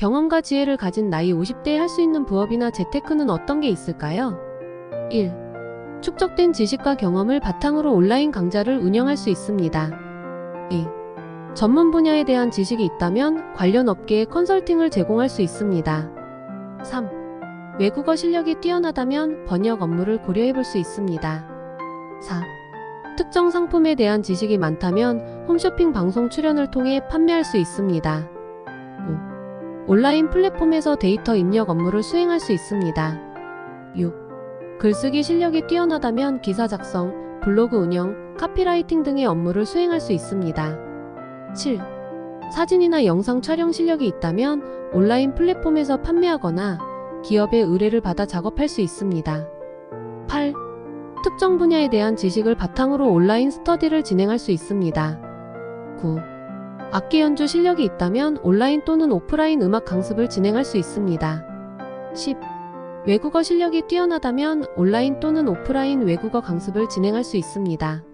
경험과 지혜를 가진 나이 50대에 할 수 있는 부업이나 재테크는 어떤 게 있을까요? 1. 축적된 지식과 경험을 바탕으로 온라인 강좌를 운영할 수 있습니다. 2. 전문 분야에 대한 지식이 있다면 관련 업계에 컨설팅을 제공할 수 있습니다. 3. 외국어 실력이 뛰어나다면 번역 업무를 고려해 볼 수 있습니다. 4. 특정 상품에 대한 지식이 많다면 홈쇼핑 방송 출연을 통해 판매할 수 있습니다. 5. 온라인 플랫폼에서 데이터 입력 업무를 수행할 수 있습니다. 6. 글쓰기 실력이 뛰어나다면 기사 작성, 블로그 운영, 카피라이팅 등의 업무를 수행할 수 있습니다. 7. 사진이나 영상 촬영 실력이 있다면 온라인 플랫폼에서 판매하거나 기업의 의뢰를 받아 작업할 수 있습니다. 8. 특정 분야에 대한 지식을 바탕으로 온라인 스터디를 진행할 수 있습니다. 9. 악기 연주 실력이 있다면 온라인 또는 오프라인 음악 강습을 진행할 수 있습니다. 10. 외국어 실력이 뛰어나다면 온라인 또는 오프라인 외국어 강습을 진행할 수 있습니다.